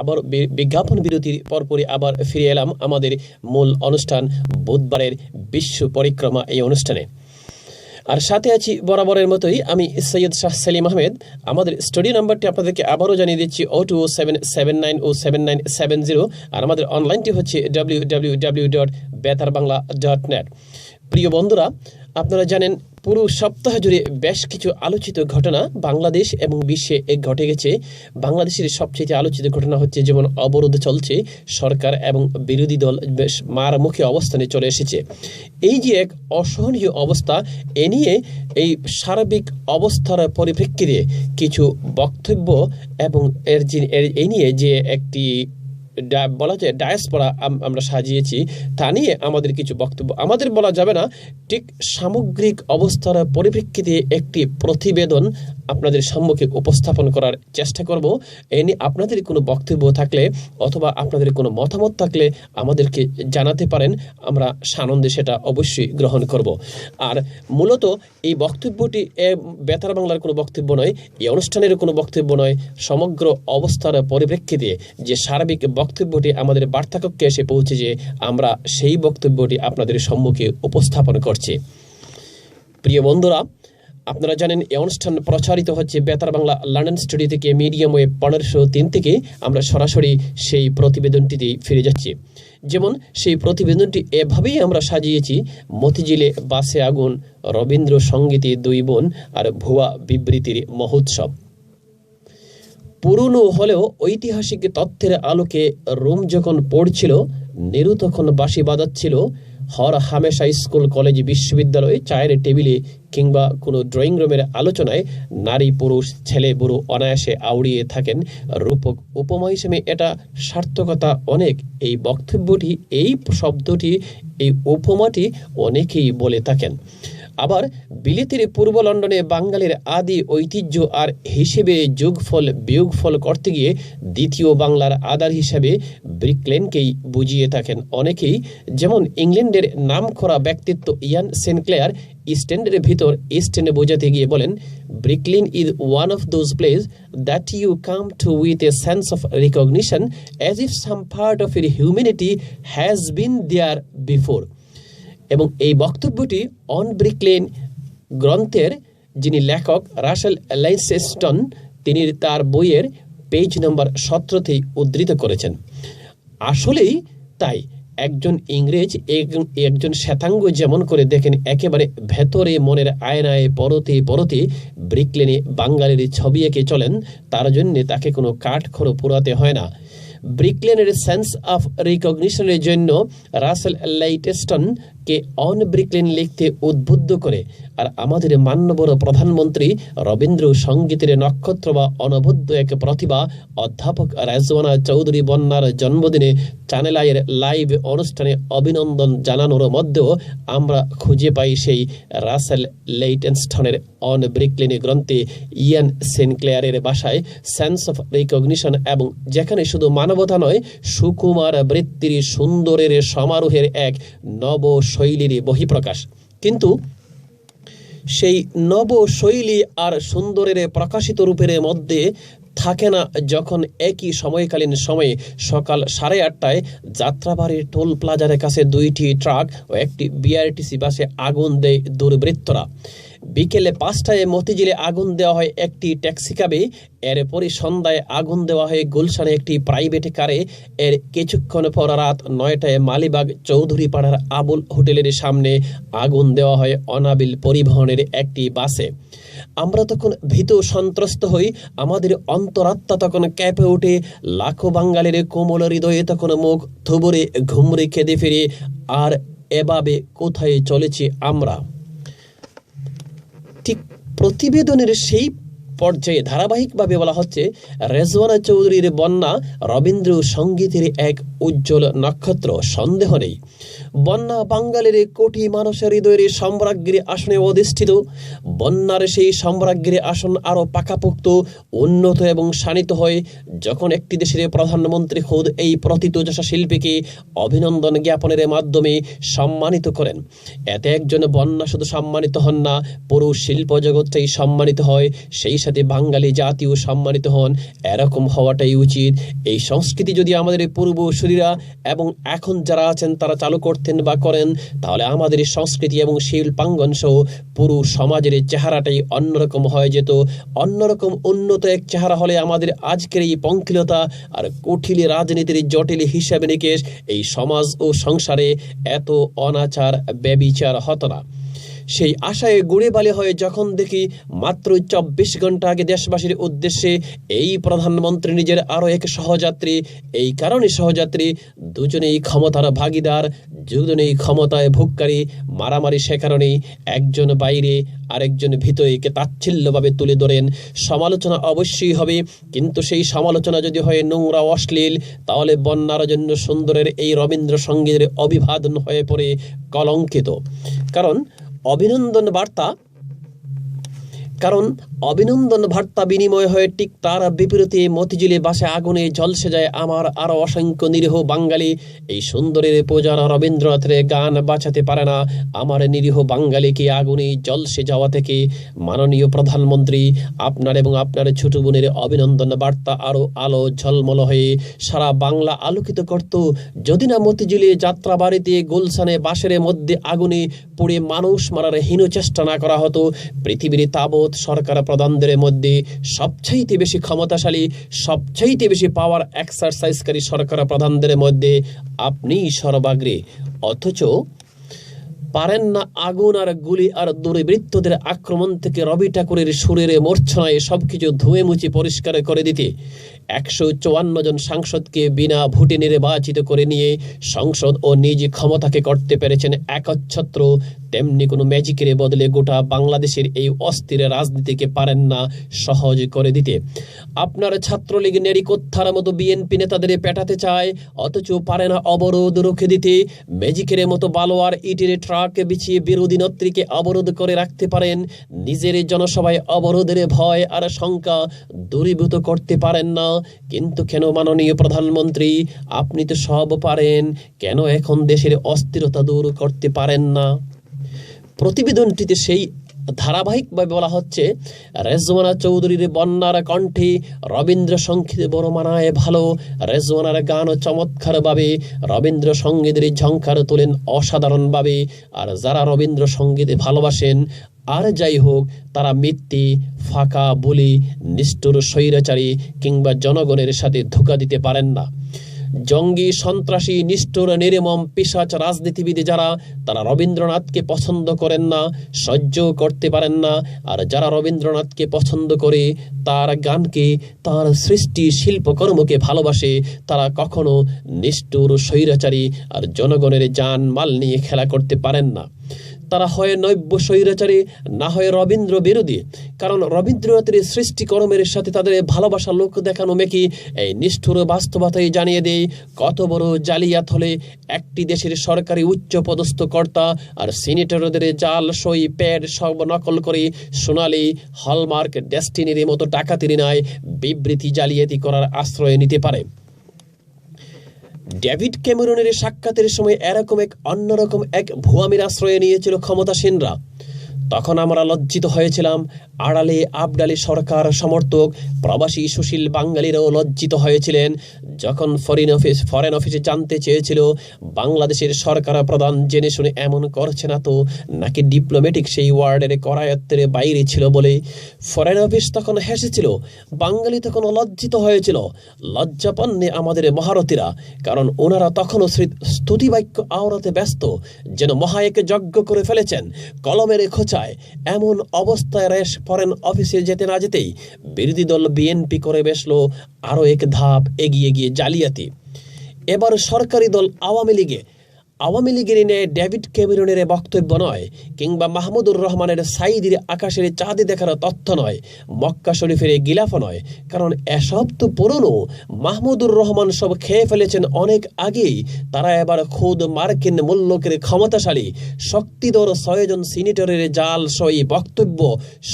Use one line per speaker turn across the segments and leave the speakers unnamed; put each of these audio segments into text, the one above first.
আবার বিজ্ঞাপন বিরতির পরপরই আবার ফিরে এলাম আমাদের মূল অনুষ্ঠান বুধবারের বিশ্ব পরিক্রমা এই অনুষ্ঠানে। আর সাথে আছি বরাবরের মতোই আমি সৈয়দ শাহ সেলিম আহমেদ। আমাদের স্টুডিও নাম্বারটি আপনাদেরকে আবারও জানিয়ে দিচ্ছি O two O seven seven nine O seven nine seven zero আর আমাদের অনলাইনটি হচ্ছে W W W dot Betar Bangla dot net প্রিয় বন্ধুরা, আপনারা জানেন পুরো সপ্তাহ জুড়ে বেশ কিছু আলোচিত ঘটনা বাংলাদেশ এবং বিশ্বে এ ঘটে গেছে। বাংলাদেশের সবচেয়ে আলোচিত ঘটনা হচ্ছে যেমন অবরোধ চলছে, সরকার এবং বিরোধী দল বেশ মারমুখী অবস্থানে চলে এসেছে। এই যে এক অসহনীয় অবস্থা, এ নিয়ে এই সার্বিক অবস্থার পরিপ্রেক্ষিতে কিছু বক্তব্য এবং এর যে এই নিয়ে যে একটি বলা যায় ডায়াসপরা আমরা সাজিয়েছি, তা নিয়ে আমাদের কিছু বক্তব্য। আমাদের বলা যাবে না, ঠিক সামগ্রিক অবস্থার পরিপ্রেক্ষিতে একটি প্রতিবেদন আপনাদের সম্মুখে উপস্থাপন করার চেষ্টা করব। এ নিয়ে আপনাদের কোনো বক্তব্য থাকলে অথবা আপনাদের কোনো মতামত থাকলে আমাদেরকে জানাতে পারেন, আমরা সানন্দে সেটা অবশ্যই গ্রহণ করব। আর মূলত এই বক্তব্যটি বেতার বাংলার কোনো বক্তব্য নয়, এই অনুষ্ঠানের কোনো বক্তব্য নয়, সমগ্র অবস্থার পরিপ্রেক্ষিতে যে সার্বিক বক্তব্যটি আমাদের বার্তাকক্ষে এসে পৌঁছে যে আমরা সেই বক্তব্যটি আপনাদের সম্মুখে উপস্থাপন করছি। প্রিয় বন্ধুরা, আপনারা জানেন এই অনুষ্ঠান প্রচারিত হচ্ছে বেতার বাংলা লন্ডন স্টুডিও থেকে মিডিয়াম ওয়েব পনেরোশো তিন থেকে আমরা সরাসরি সেই প্রতিবেদনটিতেই ফিরে যাচ্ছি। যেমন সেই প্রতিবেদনটি এভাবেই আমরা সাজিয়েছি, মতিঝিলে বাসে আগুন রবীন্দ্র সঙ্গীতে দুই বোন আর ভুয়া বিবৃতির মহোৎসব। পুরনো হলেও ঐতিহাসিক তথ্যের আলোকে রোম যখন পড়ছিল নেরু তখন বাঁশি বাজাচ্ছিল। হর হামেশা স্কুল, কলেজ, বিশ্ববিদ্যালয়ে চায়ের টেবিলে কিংবা কোনো ড্রয়িং রুমের আলোচনায় নারী, পুরুষ, ছেলে, বুড়ো অনায়াসে আউড়িয়ে থাকেন রূপক উপমা হিসেবে এটা সার্থকতা অনেক। এই বক্তব্যটি, এই শব্দটি, এই উপমাটি অনেকেই বলে থাকেন। আবার বিলেতের পূর্ব লন্ডনে বাঙালির আদি ঐতিহ্য আর হিসেবে যোগফল, বিয়োগফল করতে গিয়ে দ্বিতীয় বাংলার আদার হিসাবে ব্রিকলেনকেই বুঝিয়ে থাকেন অনেকেই। যেমন ইংল্যান্ডের নাম করা ব্যক্তিত্ব ইয়ান সেনক্লেয়ার ইস্টেন্ডের ভিতর ইস্টেন্ডে বোঝাতে গিয়ে বলেন, Brick Lane is one of those place that you come to with a sense of recognition as if some part of our humanity has been there before এবং এই বক্তব্যটি অন ব্রিকলেন গ্রন্থের যিনি লেখক রাসেল লাইসেস্টন, তিনি তার বইয়ের পেজ নম্বর সতেরোতেই উদ্ধৃত করেছেন। আসলেই তাই, একজন ইংরেজ এক- একজন শ্বেতাঙ্গ যেমন করে দেখেন একেবারে ভেতরে মনের আয়নায় পরতে পরতে ব্রিকলেনে বাঙালির ছবি এঁকে চলেন, তার জন্যে তাকে কোনো কাঠখড়ো পোড়াতে হয় না। ব্রিকলেনের সেন্স অফ রিকগনিশনের জন্য রাসেল লাইটেস্টনকে অন ব্রিকলেন লিখতে উদ্বুদ্ধ করে। আর আমাদের মান্যবর প্রধানমন্ত্রী রবীন্দ্র সঙ্গীতের নক্ষত্র বা অনবদ্য এক প্রতিভা অধ্যাপক রেজওয়ানা চৌধুরী বন্যার জন্মদিনে চ্যানেল আইয়ের লাইভ অনুষ্ঠানে অভিনন্দন জানানোর মধ্যেও আমরা খুঁজে পাই সেই রাসেল লেইটেনস্টনের অন ব্রিকলিনি গ্রন্থে ইয়ান সেনক্লেয়ারের বাসায় সেন্স অফ রিকগনিশন এবং যেখানে শুধু মানবতা নয়, সুকুমার বৃত্তির সুন্দরের সমারোহের এক নব শৈলীর বহিঃপ্রকাশ। কিন্তু সেই নব শৈলী আর সুন্দরের প্রকাশিত রূপের মধ্যে থাকে না যখন একই সময়কালীন সময়ে সকাল সাড়ে আটটায় যাত্রাবাড়ির টোল প্লাজারের কাছে দুইটি ট্রাক ও একটি বিআরটিসি বাসে আগুন দেয় দুর্বৃত্তরা। বিকেলে পাঁচটায় মতিঝিলে আগুন দেওয়া হয় একটি ট্যাক্সি ক্যাবে এরপরই সন্ধ্যায় আগুন দেওয়া হয় গুলশানে একটি প্রাইভেট কারে। এর কিছুক্ষণ পর রাত নয়টায় মালিবাগ চৌধুরী পাড়ার আবুল হোটেলের সামনে আগুন দেওয়া হয় অনাবিল পরিবহনের একটি বাসে। আমরা তখন ভীত সন্ত্রস্ত হই। আমাদের অন্তরাত্মা তখন ক্যাপে উঠে লাখো বাঙালির কোমল হৃদয়ে তখন মুখ থুবরে ঘুমরে খেদে ফিরে। আর এভাবে কোথায় চলেছি আমরা? প্রতিবেদনের সেই পর্যায়ে ধারাবাহিকভাবে বলা হচ্ছে রেজওয়ানা চৌধুরীর বন্যা রবীন্দ্র সঙ্গীতের এক উজ্জ্বল নক্ষত্র, সন্দেহ নেই। বন্যা বাঙালির কোটি মানুষের হৃদয়ের সম্রাজ্ঞীর আসনে অধিষ্ঠিত। বন্যার সেই সম্রাজ্ঞীর আসন আরও পাকাপোক্ত, উন্নত এবং শানিত হয়। যখন একটি দেশের প্রধানমন্ত্রী খোদ এই প্রথিতযশা শিল্পীকে অভিনন্দন জ্ঞাপনের মাধ্যমে সম্মানিত করেন। এতে একজন বন্যা শুধু সম্মানিত হন না পুরো শিল্প জগৎটাই সম্মানিত হয়। সেই সাথে বাঙালি জাতীয় সম্মানিত হন। এরকম হওয়াটাই উচিত। এই সংস্কৃতি যদি আমাদের পূর্বসূরীরা এবং এখন যারা আছেন, তারা চালু করতেন বা করেন, তাহলে আমাদের সংস্কৃতি এবং শিল্পাঙ্গন সহ পুরো সমাজের চেহারাটাই অন্যরকম হয়ে যেত। অন্যরকম উন্নত এক চেহারা হলে আমাদের আজকের এই পঙ্কিলতা আর কঠিল রাজনীতির জটিল হিসাবে নিকেশ এই সমাজ ও সংসারে এত অনাচার, ব্যবিচার হতো না। সেই আশায় গুড়ে বালি হয়ে যখন দেখি মাত্র চব্বিশ ঘণ্টা আগে দেশবাসীর উদ্দেশ্যে এই প্রধানমন্ত্রী নিজের আরও এক সহযাত্রী, এই কারণে সহযাত্রী দুজনেই ক্ষমতার ভাগিদার, দুজনেই ক্ষমতায় ভোগকারী, মারামারি সে কারণেই একজন বাইরে আরেকজন ভিতরে একে তাচ্ছিল্যভাবে তুলে ধরেন। সমালোচনা অবশ্যই হবে, কিন্তু সেই সমালোচনা যদি হয় নোংরা, অশ্লীল, তাহলে বন্যার জন্য সুন্দরের এই রবীন্দ্রসঙ্গীতের অভিবাদন হয়ে পড়ে কলঙ্কিত। কারণ অভিনন্দন বার্তা। কারণ অভিনন্দন বার্তা বিনিময় হয়ে ঠিক তার বিপরীতে মতিঝিলে বাসে আগুনে ঝলসে যায় আমার আরও অসংখ্য নিরীহ বাঙালি। এই সুন্দরের পূজার রবীন্দ্রনাথের গান বাঁচাতে পারে না। আমার নিরীহ বাঙালিকে আগুনে জলসে যাওয়া থেকে মাননীয় প্রধানমন্ত্রী, আপনার এবং আপনার ছোট বোনের অভিনন্দন বার্তা আরও আলো ঝলমল হয়ে সারা বাংলা আলোকিত করত। যদি না মতিঝিলে যাত্রা বাড়িতে গুলশানে বাসের মধ্যে আগুনে পুড়ে মানুষ মারার হীন চেষ্টা না করা হতো। পৃথিবীর তাবৎ সরকার প্রধানদের মধ্যে সবচাইতে বেশি ক্ষমতাশালী, সবচাইতে বেশি পাওয়ার এক্সারসাইজকারী সরকার প্রধানদের মধ্যে আপনিই সর্বাগ্রে। অথচ পারেন না আগুন আর গুলি আর দুর্বৃত্তদের আক্রমণ থেকে রবি ঠাকুরের সুরের মূর্ছনায় সবকিছু ধুয়ে মুছে পরিষ্কার করে দিতে। একশো চুয়ান্ন জন সাংসদকে বিনা ভোটে নির্বাচিত করে নিয়ে সংসদ ও নিজ ক্ষমতাকে করতে পেরেছেন একচ্ছত্র। তেমনি কোনো ম্যাজিকের বদলে গোটা বাংলাদেশের এই অস্থির রাজনীতিকে পারেন না সহজ করে দিতে। আপনার ছাত্রলীগ নেরিকোত্থার মতো বিএনপি নেতাদের পেটাতে চায়, অথচ পারে না অবরোধ রুখে দিতে। ম্যাজিকের মতো বালোয়ার ইটের ট্রাক বিছিয়ে বিরোধী নেত্রীকে অবরোধ করে রাখতে পারেন, নিজের জনসভায় অবরোধের ভয় আর শঙ্কা দূরীভূত করতে পারেন না। কিন্তু কেন মাননীয় প্রধানমন্ত্রী? আপনি তো সব পারেন, কেন এখন দেশের অস্থিরতা দূর করতে পারেন না? প্রতিবেদনটিতে সেই ধারাবাহিকভাবে বলা হচ্ছে, রেজওয়ানা চৌধুরীর বন্যার কণ্ঠে রবীন্দ্র সংগীত বড় মানায় ভালো। রেজওয়ানার গান চমৎকারভাবে রবীন্দ্র সঙ্গীতের ঝঙ্কার তোলেন অসাধারণভাবে। আর যারা রবীন্দ্র সঙ্গীতে ভালোবাসেন, আর যাই হোক, তারা মিথ্যে, ফাঁকা, বলি, নিষ্ঠুর, স্বৈরাচারী কিংবা জনগণের সাথে ধোকা দিতে পারেন না। জঙ্গি, সন্ত্রাসী, নিষ্ঠুর, নির্মম, পিসাচ রাজনীতিবিদ যারা, তারা রবীন্দ্রনাথকে পছন্দ করেন না, সহ্য করতে পারেন না। আর যারা রবীন্দ্রনাথকে পছন্দ করে, তার গানকে, তার সৃষ্টি শিল্পকর্মকে ভালোবাসে, তারা কখনো নিষ্ঠুর, স্বৈরাচারী আর জনগণের যান মাল নিয়ে খেলা করতে পারেন না। তারা হয় নৈব্য স্বৈরাচারী, না হয় রবীন্দ্র বিরোধী। কারণ রবীন্দ্রনাথের সৃষ্টিকর্মের সাথে তাদের ভালোবাসা লোক দেখানো মেকি। এই নিষ্ঠুর বাস্তবতাই জানিয়ে দেয় কত বড় জালিয়াত হলে একটি দেশের সরকারি উচ্চ পদস্থ কর্তা আর সিনেটরদের জাল, সই, প্যাড সব নকল করে সোনালি হলমার্ক ডেস্টিনির মতো টাকা তিনি নেয় বিবৃতি জালিয়াতি করার আশ্রয় নিতে পারে। ডেভিড ক্যামেরনের সাক্ষাতের সময় এরকম এক অন্যরকম এক ভুয়ামির আশ্রয় নিয়েছিল ক্ষমতাসীনরা। তখন আমরা লজ্জিত হয়েছিলাম। আড়ালে আবডালে সরকার সমর্থক প্রবাসী সুশীল বাঙালিরাও লজ্জিত হয়েছিলেন। যখন ফরেন অফিস ফরেন অফিসে জানতে চেয়েছিল, বাংলাদেশের সরকার প্রধান জেনে শুনে এমন করছে না তো, নাকি ডিপ্লোম্যাটিক সেই ওয়ার্ডের করায়ত্তের বাইরে ছিল বলে। ফরেন অফিস তখন হেসেছিল, বাঙালি তখন লজ্জিত হয়েছিল। লজ্জাপন্নে আমাদের মহারথীরা, কারণ ওনারা তখনও স্তুতিবাক্য আওড়াতে ব্যস্ত, যেন মহায়েকে যজ্ঞ করে ফেলেছেন, কলমের খোঁচায় এমন অবস্থায় রেশ ফরেন অফিসে যেতে না যেতেই বিরোধী দল বিএনপি করে বসল আরও এক ধাপ এগিয়ে গিয়ে জালিয়াতি। এবার সরকারি দল আওয়ামী লীগে আওয়ামী লীগের ন্যায় ডেভিড ক্যামেরনের বক্তব্য নয়, কিংবা মাহমুদুর রহমানের সাইদির আকাশের চাঁদে দেখার তথ্য নয়, মক্কা শরীফের গিলাফ নয়। কারণ এসব তো পুরনো। মাহমুদুর রহমান সব খেয়ে ফেলেছেন অনেক আগেই। তারা এবার খোদ মার্কিন মূল্যকের ক্ষমতাশালী। শক্তিধর ছয়জন সিনেটরের জাল সই বক্তব্য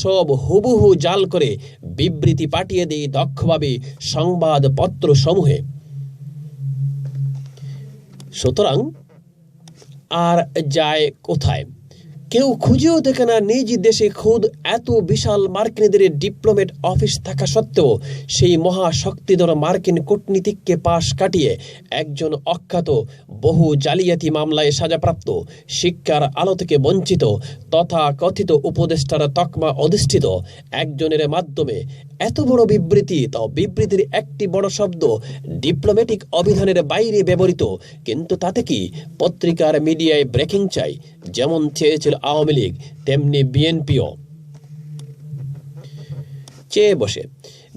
সব হুবহু জাল করে বিবৃতি পাঠিয়ে দেয় দক্ষভাবে সংবাদপত্র সমূহে সুতরাং আর যায় কোথায়? কেউ খুঁজেও দেখে না নিজ দেশে খুদ এত বিশাল মার্কিনীদের ডিপ্লোমেট অফিস থাকা সত্ত্বেও সেই মহাশক্তিধর মার্কিন কূটনীতিককে পাশ কাটিয়ে একজন অখ্যাত বহু জালিয়াতি মামলায় সাজাপ্রাপ্ত, শিক্ষার আলো থেকে বঞ্চিত তথা কথিত উপদেষ্টার তকমা অধিষ্ঠিত একজনের মাধ্যমে এত বড় বিবৃতি, তাও বিবৃতির একটি বড় শব্দ ডিপ্লোম্যাটিক অভিধানের বাইরে ব্যবহৃত, কিন্তু তাতে কি পত্রিকার মিডিয়ায় ব্রেকিং চাই, যেমন চেয়েছিল আওয়ামী লীগ, তেমনি বিএনপিও। চেয়ে বসে,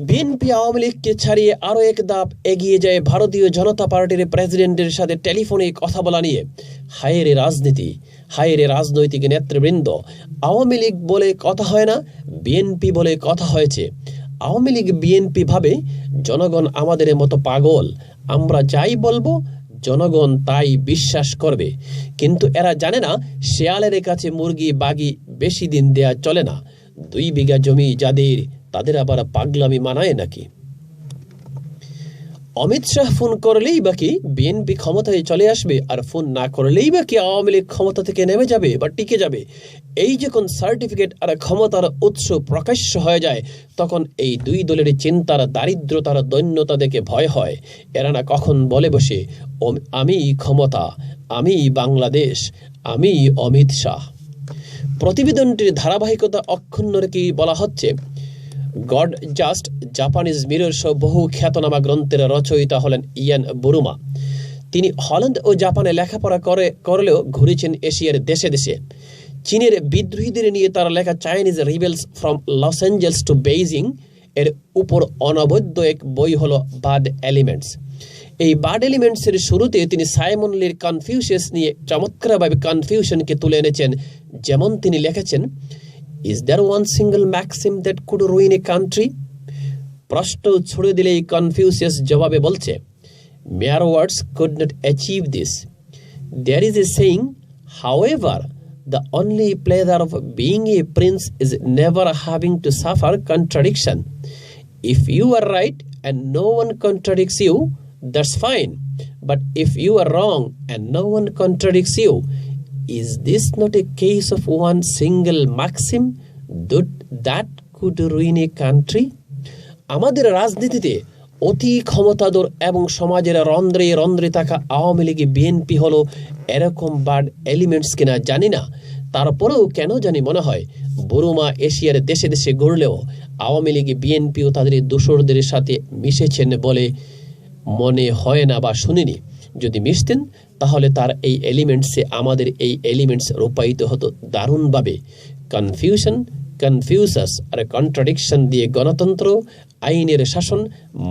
বিএনপি আওয়ামী লীগকে ছাড়িয়ে আরও এক ধাপ এগিয়ে যায় ভারতীয় জনতা পার্টির প্রেসিডেন্টের সাথে টেলিফোনে কথা বলা নিয়ে। হায়ের রাজনীতি, হায়ের রাজনৈতিক নেতৃবৃন্দ, আওয়ামী লীগ বলে কথা হয় না, বিএনপি বলে কথা হয়েছে। আওয়ামী লীগ বিএনপি ভাবে, জনগণ আমাদের মতো পাগল, আমরা যাই বলব জনগণ তাই বিশ্বাস করবে। কিন্তু এরা জানে না, শেয়ালের কাছে মুরগি, বাগি বেশি দিন দেয়া চলে না। দুই বিঘা জমি যাদের, তাদের আবার পাগলামি মানায় নাকি? অমিত শাহ ফোন করলেই বাকি বিএনপি ক্ষমতায় চলে আসবে, আর ফোন না করলেই বাকি আওয়ামী লীগ ক্ষমতা থেকে নেমে যাবে বা টিকে যাবে। এই যখন সার্টিফিকেট আর ক্ষমতার উৎস প্রকাশ্য হয়ে যায়, তখন এই দুই দলের চিন্তার দারিদ্রতার দৈন্যতা দেখে ভয় হয়। এরা না কখন বলে বসে, "ওম- আমি ক্ষমতা, আমি বাংলাদেশ, আমি অমিত শাহ। প্রতিবেদনটির ধারাবাহিকতা অক্ষুণ্ণ রেখেই বলা হচ্ছে গড জাস্ট জাপানিজ মিরর সহ বহু খ্যাতনামা গ্রন্থের রচয়িতা হলেন ইয়ান বুরুমা। তিনি হল্যান্ড ও জাপানে লেখাপড়া করে, করলেও ঘুরেছেন এশিয়ার দেশে দেশে। চীনের বিদ্রোহীদের নিয়ে তার লেখা Chinese rebels from Los Angeles to Beijing এর উপর অনবদ্য এক বই হল বাড এলিমেন্টস এই বার্ড এলিমেন্টসের শুরুতে তিনি সাইমন লির কনফিউশিয়াস নিয়ে চমৎকারভাবে কনফিউশনকে তুলে এনেছেন, যেমন তিনি লিখেছেন Is there one single maxim that could ruin a country প্রশ্ন ছুড়ে দিলেই কনফিউশিয়াস জবাবে বলছে mere words could not achieve this there is a saying however the only pleasure of being a prince is never having to suffer contradiction if you are right and no one contradicts you, that's fine. But if you are wrong and no one contradicts you, is this not a case of one single maxim? That, could ruin a country? আমাদের রাজনীতিতে অতি ক্ষমতাধর এবং সমাজের রন্ধ্রে রন্ধ্রে থাকা Awami League BNP হলো এরকম বার্ড এলিমেন্টস কিনা জানি না। তারপরেও কেন জানি মনে হয় বরুমা এশিয়ার দেশে দেশে গড়লেও আওয়ামী লীগ বিএনপিও তাদের দোসরদের সাথে মিশেছেন বলে মনে হয় না বা শুনিনি। যদি মিশতেন, তাহলে তার এই এলিমেন্টসে আমাদের এই এলিমেন্টস রূপায়িত হতো দারুণভাবে। কনফিউশন কনফিউসাস আর কন্ট্রাডিকশন দিয়ে গণতন্ত্র, আইনের শাসন,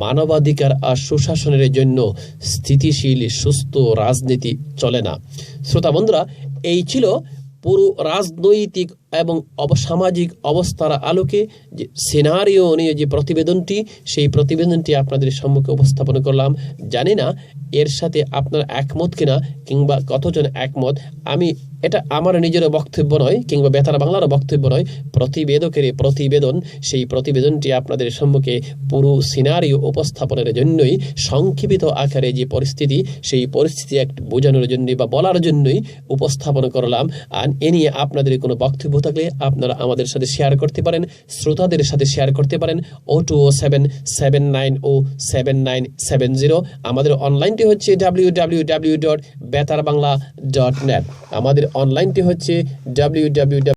মানবাধিকার আর সুশাসনের জন্য স্থিতিশীল, সুস্থ রাজনীতি চলে না। শ্রোতা বন্ধুরা, এই ছিল পুরো রাজনৈতিক এবং অবসামাজিক অবস্থার আলোকে যে সিনারিও নিয়ে যে প্রতিবেদনটি, সেই প্রতিবেদনটি আপনাদের সম্মুখে উপস্থাপন করলাম। জানি না এর সাথে আপনার একমত কিনা কিংবা কতজন একমত। আমি এটা আমার নিজের বক্তব্য নয় কিংবা বেতার বাংলার বক্তব্য নয়। প্রতিবেদকের প্রতিবেদন, সেই প্রতিবেদনটি আপনাদের সম্মুখে পুরো সিনারিও উপস্থাপনের জন্যই, সংক্ষিপ্ত আকারে যে পরিস্থিতি, সেই পরিস্থিতি এক বোঝানোর জন্যই বা বলার জন্যই উপস্থাপন করলাম। আর এ নিয়ে আপনাদের কোনো বক্তব্য থাকলে আপনারা আমাদের সাথে শেয়ার করতে পারেন, শ্রোতাদের সাথে শেয়ার করতে পারেন O two O seven seven nine O seven nine seven zero আমাদের অনলাইনটি হচ্ছে W W W dot Betar Bangla dot net আমাদের অনলাইনটি হচ্ছে ডাব্লিউ ডাব্লিউ